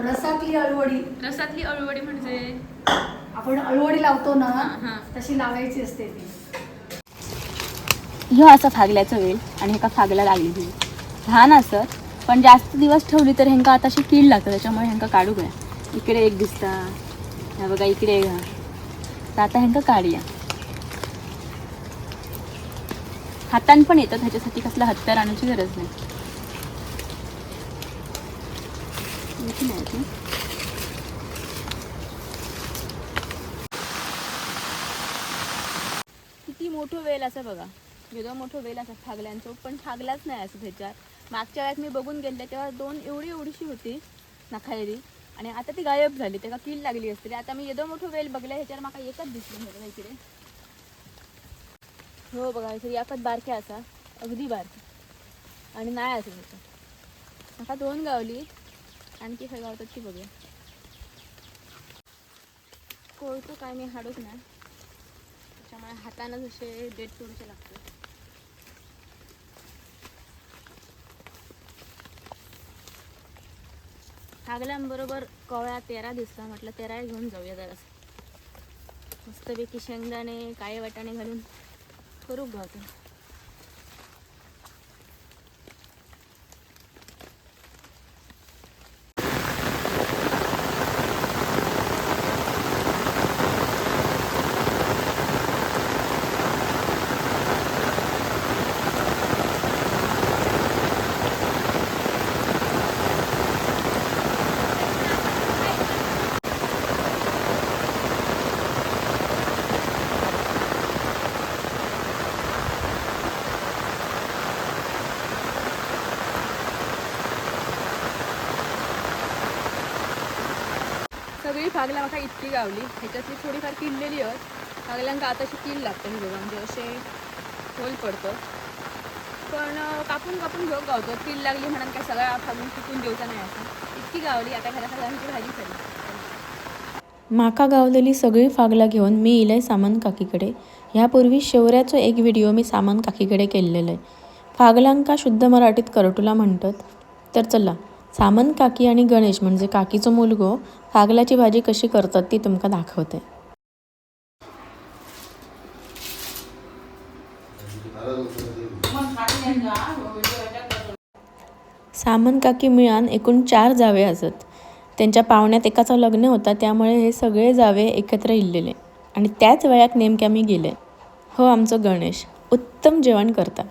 रसातली अळवडी. रसातली अळूवडी म्हणजे? आपण अळवडी लावतो ना हा. तशी लावायची असते ती. ह्यो असा फागल्याचं वेल आणि ह्याका फागला लागली लहान असत पण जास्त दिवस ठेवली तर ह्यांका आता अशी कीड लागतं त्याच्यामुळे ह्यांका काढू गया इकडे एक दिसता ह्या बघा इकडे एक. हा. तर आता ह्यांका काढूया. हातान पण येतात ह्याच्यासाठी कसला हत्यार आणायची गरज नाही. इथे नाही ना. किती मोठं वेल असं बघा. वेगळं मोठं वेल असं फागल्यांचं पण थागलाच नाही असं त्याच्यात मागच्या वेळात मी बघून गेले तेव्हा दोन एवढी एवढीशी होती नखायरी. आणि आता ती गायब झाली तेव्हा कीड लागली असते. आता मी येदो मोठं वेल बघलं ह्याच्यावर मला एकच दिसली होतं इकडे. हो बघा इथे एकच बारक्या असा अगदी बारक्या. आणि नाही असं त्याचं दोन गावली. आणखी काही गावतात ती बघूया. कोळतो काय मी हाडूच नाही. त्याच्यामुळे हातानं जसे डेट तोडचे लागते. हागल्याबरोबर कवळ्या तेरा दिसला म्हटलं तेरा घेऊन जाऊया जरा मस्तपैकी शेंगदाणे काळे वाटाणे घालून करू गावतो सगळी फागला माका इतकी गावली. ह्याच्यातली थोडीफार किडलेली आहेत आता अशी कीड लागते हे बघा म्हणजे असे होल पडतं. पण कापून कापून घेऊ गावतो. कीड लागली म्हणून काय सगळ्या फागून चुकून जेवता नाही असं. इतकी गावली आता घरा सगळ्यांची भाजी झाली माका गावलेली सगळी फागला घेऊन मी इलय सामान काकीकडे. ह्यापूर्वी शेवऱ्याचो एक व्हिडिओ मी सामान काकीकडे केलेलो आहे फागलांका शुद्ध मराठीत करटुला म्हणतात. तर चला. सामंत काकी आणि गणेश म्हणजे काकीचो मुलगो फागलाची भाजी कशी करतात ती तुमका दाखवते. सामंत काकी मिळान एकूण चार जावे असत. त्यांच्या पाहुण्यात एकाचं लग्न होता त्यामुळे हे सगळे जावे एकत्र इल्लेले. आणि त्याच वेळात नेमक्या मी गेले. हो आमचं गणेश. उत्तम जेवण करता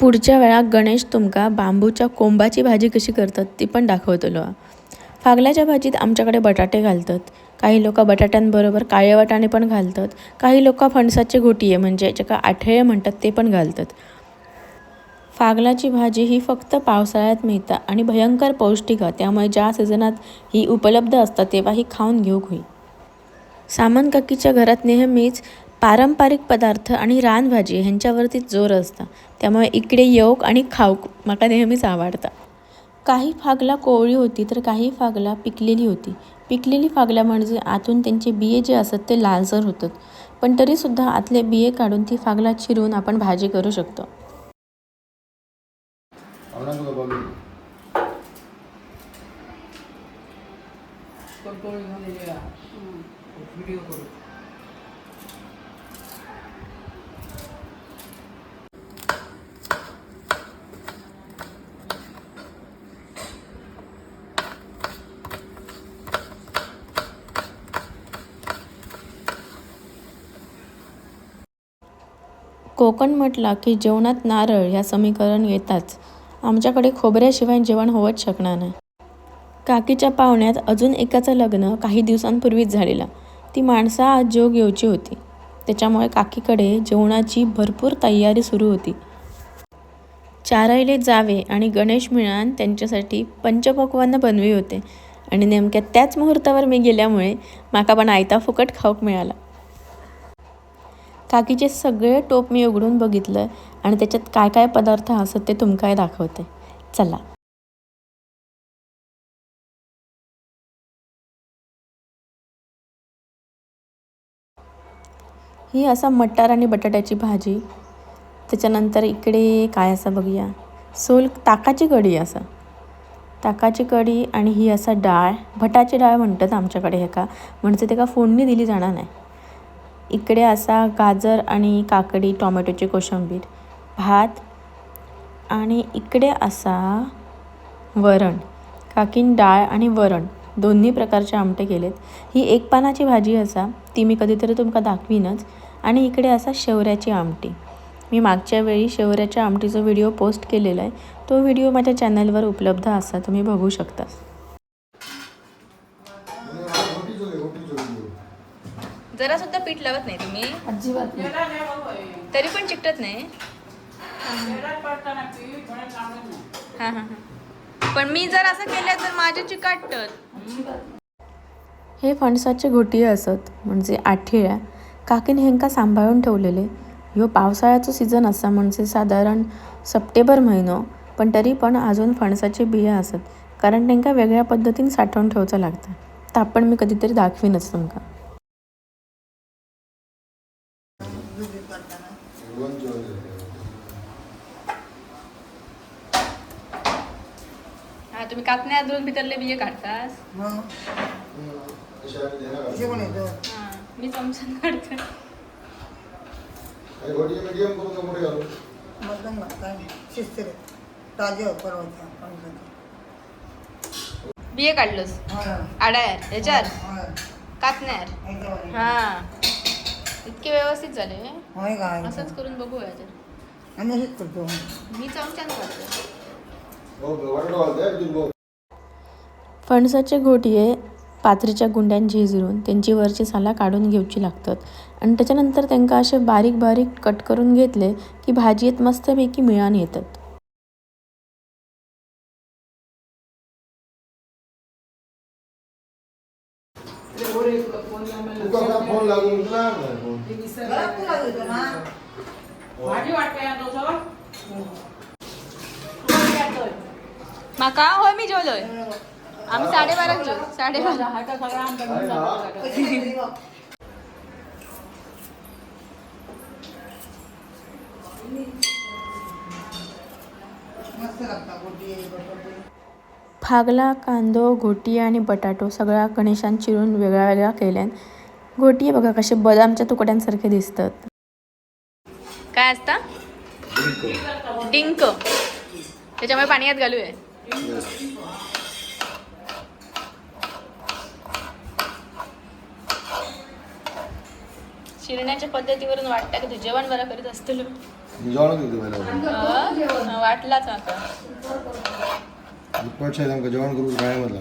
पुढच्या वेळाक गणेश तुमका बांबूच्या कोंबाची भाजी कशी करतात ती पण दाखवतलो. हा. फागल्याच्या भाजीत आमच्याकडे बटाटे घालतात. काही लोक बटाट्यांबरोबर काळे वाटाणे पण घालतात. काही लोक फणसाचे घोटिये म्हणजे ज्याका आठळे म्हणतात ते पण घालतात. फागलाची भाजी ही फक्त पावसाळ्यात मिळता आणि भयंकर पौष्टिक आहे. त्यामुळे ज्या सीझनात ही उपलब्ध असतात तेव्हा ही खाऊन घेऊक होई. सामंत काकीच्या घरात नेहमीच पारंपरिक पदार्थ आणि रानभाजी ह्यांच्यावरती जोर असता. त्यामुळे इकडे येऊक आणि खाऊक माका नेहमीच आवडता. काही फागला कोवळी होती तर काही फागला पिकलेली होती. पिकलेली फागला म्हणजे आतून त्यांचे बिये जे असतात ते लालसर होतात. पण तरीसुद्धा आतले बिये काढून ती फागला चिरून आपण भाजी करू शकतो. कोकण म्हटला की जेवणात नारळ ह्या समीकरण येताच. आमच्याकडे खोबऱ्याशिवाय जेवण होत शकणार नाही. काकीच्या पाहुण्यात अजून एकाचं लग्न काही दिवसांपूर्वीच झालेलं. ती माणसं आज जोग येऊची होती. त्याच्यामुळे काकीकडे जेवणाची भरपूर तयारी सुरू होती. चारायले जावे आणि गणेश मिळान त्यांच्यासाठी पंचपक्वानं बनवी होते. आणि नेमक्या त्याच मुहूर्तावर मी गेल्यामुळे माका पण आयता फुकट खाऊक मिळाला. काकीचे सगळे टोप मी उघडून बघितलं आणि त्याच्यात काय काय पदार्थ असत ते तुमकाय दाखवते. चला. ही असा मटार आणि बटाट्याची भाजी. त्याच्यानंतर इकडे काय असं बघूया. सोल ताकाची कढी असा. ताकाची कढी आणि ही असा डाळ. भटाची डाळ म्हणतात आमच्याकडे हे का म्हणजे ते का फोडणी दिली जाणार नाही. इकडे असा गाजर आणि काकडी टोमॅटोची कोशिंबीर भात आणि इकडे असा वरण काकीन डाळ आणि वरण दोन्ही प्रकारचे आमटे केलेत. ही एक पानाची भाजी असा ती मी कधीतरी तुमका दाखवीनच. आणि इकडे असा शेवऱ्याची आमटी. मी मागच्या वेळी शेवऱ्याच्या आमटीचा व्हिडिओ पोस्ट केलेला आहे. तो व्हिडिओ माझ्या चॅनलवर उपलब्ध असा तुम्ही बघू शकता जरा सुद्धा पीठ लावत नाही तुम्ही. अजिबात नाही. तरी पण चिकटत नाही. हां हां हां. पण मी जर असं केलं तर माझे नाही. हे फणसाचे घोटिये असत म्हणजे आठिळ्या. काकीन हेंका सांभाळून ठेवलेले. ह्यो पावसाळ्याचो सीझन असा म्हणजे साधारण सप्टेंबर म्हयनो पण तरी पण अजून फणसाचे बिया असत कारण तांकां वेगळ्या पद्धतीन साठवून ठेवचं लागतं तर आपण मी कधीतरी दाखवीनच तुमका हा तुम्ही भितरले बिये काढतास? हां मी चमच्यान काढते. मीडियम करून मोठे घालू. मध्यम काय? शिस्त ताजे परवाच्या बिये काढलोस? आडायर कापण्यार याच्यावर. हां इतके व्यवस्थित झाले. होय काय असंच करून बघूया तर आम्ही असंच करतो. मी चमच्यान काढते हो बटाटा घालते तुझी भाऊ फणसाचे घोटिये पात्रीच्या गुंड्यान झिजरून त्यांची वरची साला काढून घेवची लागतात. आणि त्याच्यानंतर त्यांका असे बारीक बारीक कट करून घेतले की भाजयेत मस्तपैकी मिळान येतात. माका होय मी जेवलोय? आम्ही साडेबारा गोटी बटाटे फागला कांदो घोटी आणि बटाटो सगळ्या गणेशान चिरून वेगळ्या वेगळ्या केल्यान घोटी बघा कसे बदामच्या तुकड्यांसारखे दिसतात. काय असता? डिंक. त्याच्यामुळे पाण्यात घालूया शिरण्याच्या पद्धतीवरून वाटतं की तू जेवण बरं करीत असतो जेवण करतो पहिला वाटलाच दुप्पट जेवण करू काय म्हटलं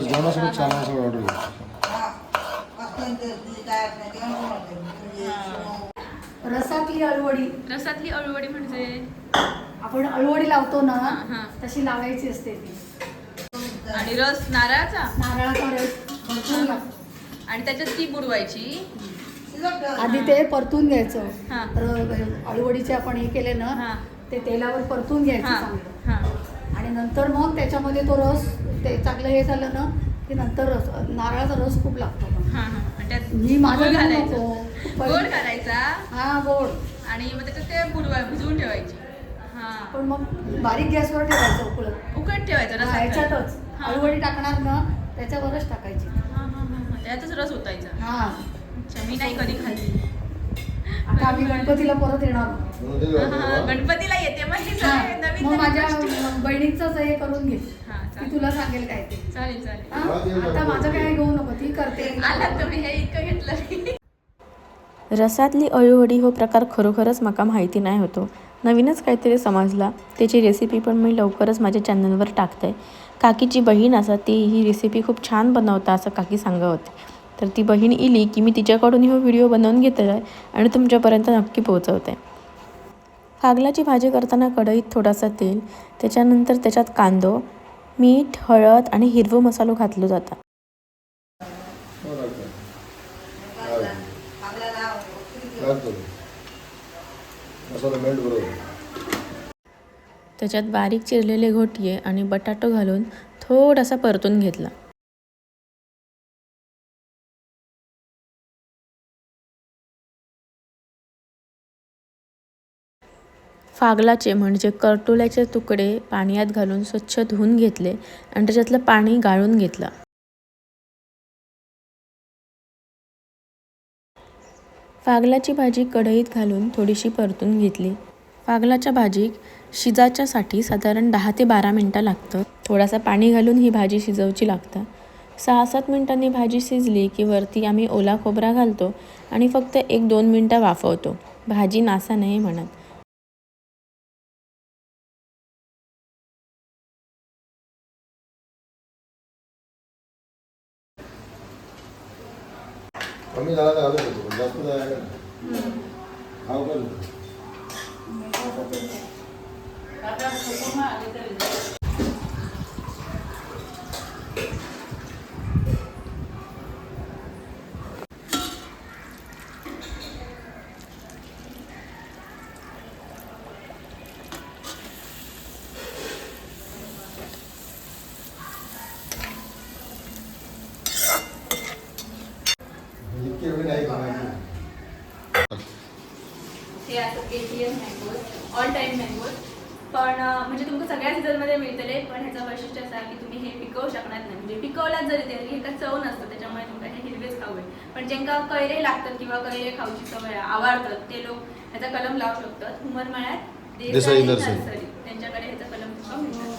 जेवणासोबत सगळं ऑर्डर हा. तुझी रसातली अळवडी. रसातली अळूवडी म्हणजे? आपण अळवडी लावतो ना हा. तशी लावायची असते ती. आणि रस नारळाचा? नारळाचा रस. भरपूर लागतो आणि त्याच्यात ती बुडवायची. आधी ते परतून घ्यायचं हा. र- अळवडीचे आपण हे केले ना हा. ते तेलावर परतून घ्यायचं हां चांगलं हां आणि नंतर मग त्याच्यामध्ये तो रस ते चांगलं हे झालं ना की नंतर रस नारळाचा रस खूप लागतो. हां हां आणि त्यात मी माझं गूळ घेऊ घालायचं नको. गोड घालायचा हा गोड आणि मग त्याच्यात ते बुडवा भिजवून ठेवायची हां पण मग बारीक गॅसवर ठेवायचं उकळत उकट ठेवायचं ह्याच्यातच हां. अळवडी टाकणार ना त्याच्यावरच टाकायची. त्यातच रस होतायचा हा. अच्छा मी नाही कधी खाल्ली. आता आम्ही गणपतीला परत येणार. हां, हां, गणपतीला येते मग हे सगळे नवीन मग नवीन माझ्या गोष्टी. बहिणीचंच हे करून घे. हां ती चालेल. तुला सांगेल काय ते. चालेल चालेल. हा? आता माझं काय घेऊ नको ती करते. आलात तुम्ही हे इतकं घेतलं. रसातली अळूवडी हो प्रकार खरोखरच माका माहिती नाही होतो. नवीनच काहीतरी समजला. त्याची रेसिपी पण मी लवकरच माझ्या चॅनलवर टाकते. काकीची बहीण असा ती ही रेसिपी खूप छान बनवता असं काकी सांगत होते. तर ती बहीण इली की मी तिच्याकडून ही व्हिडिओ बनवून घेते आहे आणि तुमच्यापर्यंत नक्की पोहोचवते. फागलाची भाजी करताना कढईत थोडासा तेल त्याच्यानंतर त्याच्यात कांदो मीठ हळद आणि हिरवं मसालो घातलो जाता. मसाला मेल्ट बरोबर त्याच्यात बारीक चिरलेले घोटिये आणि बटाटो घालून थोडासा परतून घेतला. फागलाचे म्हणजे करटोल्याचे तुकडे पाण्यात घालून स्वच्छ धुवून घेतले आणि त्याच्यातलं पाणी गाळून घेतलं. फागलाची भाजी कढईत घालून थोडीशी परतून घेतली. फागलाच्या भाजीक शिजाच्यासाठी साधारण दहा ते बारा मिनटं लागतं. थोडासा पाणी घालून ही भाजी शिजवची लागतं. सहा सात मिनटांनी भाजी शिजली की वरती आम्ही ओला खोबरा घालतो आणि फक्त एक दोन मिनटं वाफवतो. भाजी नासा नाही म्हणत. कमी झाला तर घालू शकतो पण जास्त झाला का खाऊ का इतकी एवढी नाही खाण्याची. हे असं KTM mangoes all time mangoes पण म्हणजे तुमका सगळ्या सीझनमध्ये मिळतले पण ह्याचं वैशिष्ट्य असं की तुम्ही हे पिकवू शकणार नाही. म्हणजे पिकवल्यात जरी तरी ह्याका चव नसतं त्याच्यामुळे तुमका हे हिरवेच खाऊ पण ज्यांका कैरे लागतात किंवा कैरे खाऊची सवय आवडतात ते लोक ह्याचा कलम लावू शकतात. हुमरमाळ्यात देसाई देसाई नर्सरी. त्यांच्याकडे ह्याचा कलम तुमका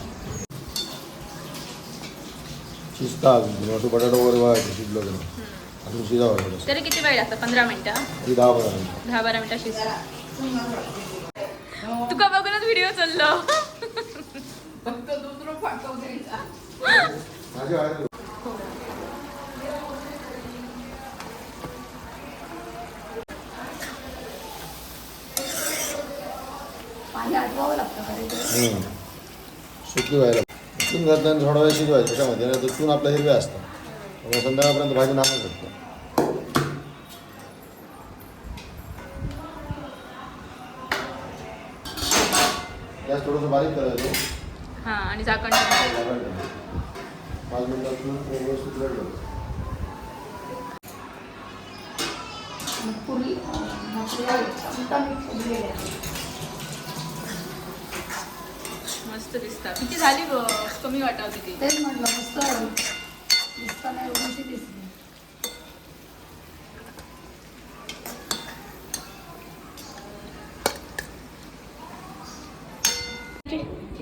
शिजता बटाटा वगैरे शिजलं तर अजून शिजावं तरी किती वेळ लागतं पंधरा मिनिटं? दहा पंधरा मिनिटं. दहा बारा मिनिटं शिजला तुका बघूनच व्हिडिओ चाललो. लागतं खरे तर. हम्म. सुकी व्हायला चून घातल्यानंतर थोडा वेळ शिजवायचं त्याच्यामध्ये नाही तर चून आपलं हिरवे असतं त्यामुळे संध्याकाळपर्यंत भाजी नामू शकतो गॅस थोडंसं बारीक करायचं हां आणि झाकण. पाच मिनिटात व्यवस्थित पुरी आहे. मस्त दिसतात. किती झाली ग? कमी वाटावते ती. तेच म्हटलं मस्त. दिसताना एवढीशी दिसली.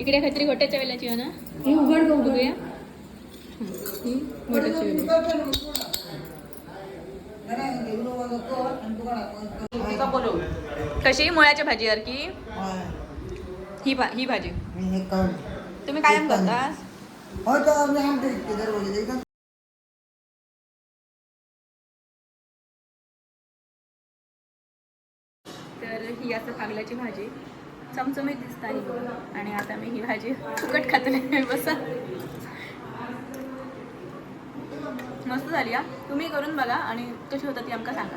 इकडे काहीतरी गोट्याच्या वेळेची आहे ना? ही उघड बघूया. ही कशी मुळ्याच्या भाजी की ही भा ही भाजी. तुम्ही कायम करता? हो तर ही असं फागल्याची भाजी. चमचमीत दिसता आहे आणि आता मी ही भाजी फुकट खातले बसा. मस्त झाली या तुम्ही करून बघा आणि कशी होतं ती आमका सांगा.